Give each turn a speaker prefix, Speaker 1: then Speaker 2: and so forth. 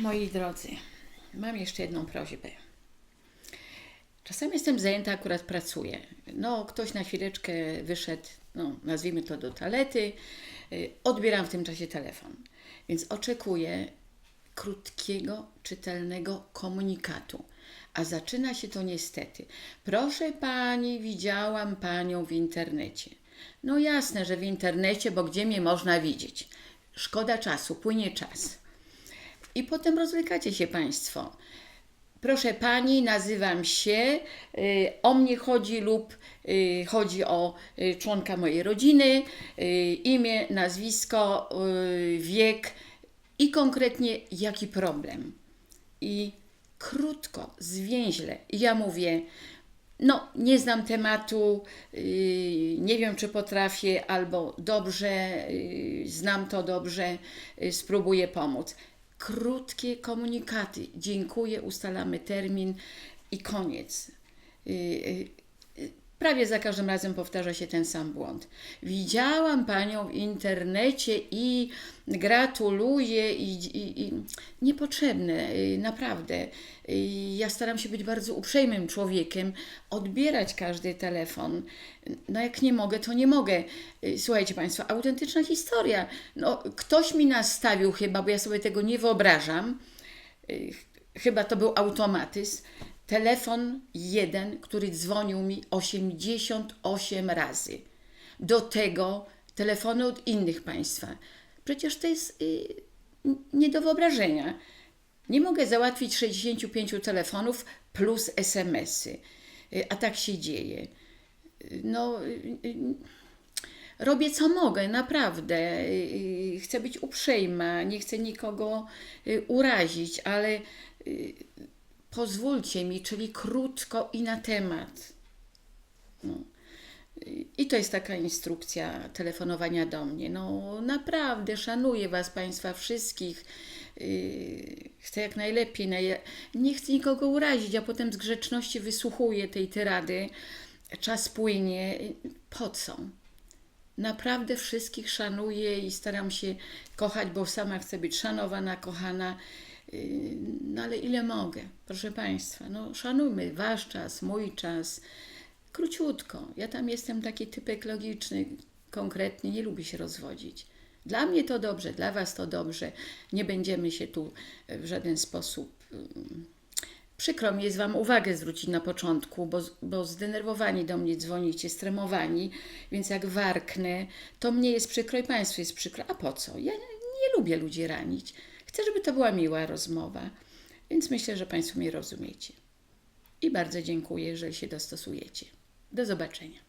Speaker 1: Moi drodzy, mam jeszcze jedną prośbę. Czasami jestem zajęta, akurat pracuję. No, ktoś na chwileczkę wyszedł, no, nazwijmy to do toalety, y, odbieram w tym czasie telefon. Więc oczekuję krótkiego, czytelnego komunikatu. A zaczyna się to niestety. Proszę pani, widziałam panią w internecie. No jasne, że w internecie, bo gdzie mnie można widzieć? Szkoda czasu, płynie czas. I potem rozwykacie się Państwo. Proszę Pani, nazywam się, y, o mnie chodzi lub y, chodzi o y, członka mojej rodziny, imię, nazwisko, wiek i konkretnie jaki problem. I krótko, zwięźle, ja mówię, no, nie znam tematu, nie wiem, czy potrafię, albo dobrze, znam to dobrze, spróbuję pomóc. Krótkie komunikaty. Dziękuję, ustalamy termin i koniec. Prawie za każdym razem powtarza się ten sam błąd. Widziałam panią w internecie i gratuluję i, i, i niepotrzebne, y, naprawdę. Y, Ja staram się być bardzo uprzejmym człowiekiem, odbierać każdy telefon. No jak nie mogę, to nie mogę. Y, Słuchajcie Państwo, autentyczna historia. No, ktoś mi nastawił chyba, bo ja sobie tego nie wyobrażam. Chyba to był automatyzm. Telefon jeden, który dzwonił mi 88 razy. Do tego telefony od innych państwa. Przecież to jest y, nie do wyobrażenia. Nie mogę załatwić 65 telefonów plus SMS-y. Y, A tak się dzieje. Y, No, y, robię co mogę, naprawdę. Chcę być uprzejma, nie chcę nikogo urazić, ale pozwólcie mi, czyli krótko i na temat. No. I to jest taka instrukcja telefonowania do mnie. No naprawdę szanuję Was, Państwa wszystkich. Yy, Chcę jak najlepiej. naje- Nie chcę nikogo urazić, a potem z grzeczności wysłuchuję tej tyrady. Czas płynie. Po co? Naprawdę wszystkich szanuję i staram się kochać, bo sama chcę być szanowana, kochana. Yy, No ale ile mogę, proszę Państwa, no szanujmy Wasz czas, mój czas. Króciutko. Ja tam jestem taki typek logiczny, konkretny, nie lubię się rozwodzić. Dla mnie to dobrze, dla Was to dobrze. Nie będziemy się tu w żaden sposób. ym, Przykro mi jest Wam uwagę zwrócić na początku, bo, bo zdenerwowani do mnie dzwonicie, stremowani, więc jak warknę, to mnie jest przykro i Państwu jest przykro. A po co? Ja nie lubię ludzi ranić. Chcę, żeby to była miła rozmowa, więc myślę, że Państwo mnie rozumiecie. I bardzo dziękuję, jeżeli się dostosujecie. Do zobaczenia.